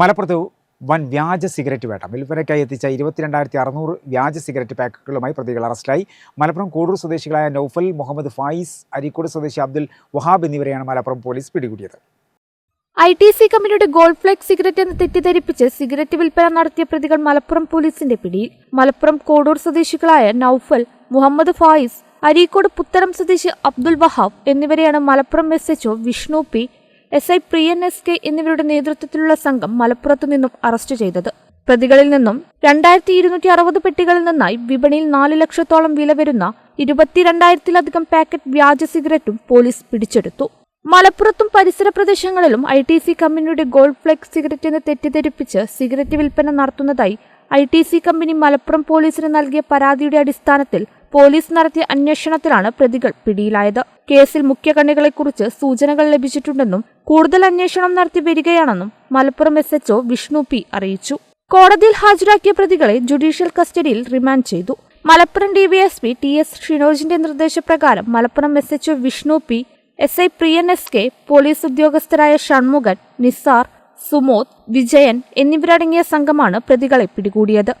മലപ്പുറത്ത് വൻ വ്യാജ സിഗരറ്റ് വേട്ട. വിൽപ്പനയ്ക്കായി എത്തിച്ച ഇരുപത്തിരണ്ടായിരത്തി അറുന്നൂറ് വ്യാജ സിഗരറ്റ് പാക്കറ്റുകളുമായി പ്രതികൾ അറസ്റ്റിലായി. മലപ്പുറം കൂടൂർ സ്വദേശികളായ നൌഫൽ മുഹമ്മദ് ഫായിസ് അരിക്കോട് സ്വദേശി അബ്ദുൽ വഹാബ് എന്നിവരെയാണ് മലപ്പുറം പോലീസ് പിടികൂടിയത്. ഐ ടി സി കമ്പനിയുടെ ഗോൾഡ് ഫ്ലേക്ക് സിഗരറ്റ് എന്ന് തെറ്റിദ്ധരിപ്പിച്ച് സിഗരറ്റ് വിൽപ്പന നടത്തിയ പ്രതികൾ മലപ്പുറം പോലീസിന്റെ പിടിയിൽ. മലപ്പുറം കോടൂർ സ്വദേശികളായ നൌഫൽ മുഹമ്മദ് ഫായിസ് അരീക്കോട് പുത്തരം സ്വദേശി അബ്ദുൽ വഹാബ് എന്നിവരെയാണ് Malappuram S H O Vishnu P S I Priyan S K എന്നിവരുടെ നേതൃത്വത്തിലുള്ള സംഘം മലപ്പുറത്തു നിന്നും അറസ്റ്റ് ചെയ്തത്. പ്രതികളിൽ നിന്നും രണ്ടായിരത്തി ഇരുന്നൂറ്റി അറുപത് പെട്ടികളിൽ നിന്നായി വിപണിയിൽ നാല് ലക്ഷത്തോളം വില വരുന്ന ഇരുപത്തിരണ്ടായിരത്തിലധികം പാക്കറ്റ് വ്യാജ സിഗരറ്റും പോലീസ് പിടിച്ചെടുത്തു. മലപ്പുറത്തും പരിസര പ്രദേശങ്ങളിലും ഐ ടി സി കമ്പനിയുടെ ഗോൾഡ് ഫ്ലെക്സ് സിഗരറ്റ് തെറ്റിദ്ധരിപ്പിച്ച് സിഗരറ്റ് വിൽപ്പന നടത്തുന്നതായി I T C company Malappuram പോലീസിന് നൽകിയ പരാതിയുടെ അടിസ്ഥാനത്തിൽ പോലീസ് നടത്തിയ അന്വേഷണത്തിലാണ് പ്രതികൾ പിടിയിലായത്. കേസിൽ മുഖ്യകണ്ണികളെക്കുറിച്ച് സൂചനകൾ ലഭിച്ചിട്ടുണ്ടെന്നും കൂടുതൽ അന്വേഷണം നടത്തി വരികയാണെന്നും Malappuram S HO Vishnu P അറിയിച്ചു. കോടതിയിൽ ഹാജരാക്കിയ പ്രതികളെ ജുഡീഷ്യൽ കസ്റ്റഡിയിൽ റിമാൻഡ് ചെയ്തു. മലപ്പുറം ഡിവൈഎസ്പി ടി എസ് ഷിനോജിന്റെ നിർദ്ദേശപ്രകാരം Malappuram S H O Vishnu P S I Priyan S K police ഉദ്യോഗസ്ഥരായ Shanmughan Nisar Sumod Vijayan എന്നിവരടങ്ങിയ സംഘമാണ് പ്രതികളെ പിടികൂടിയത്.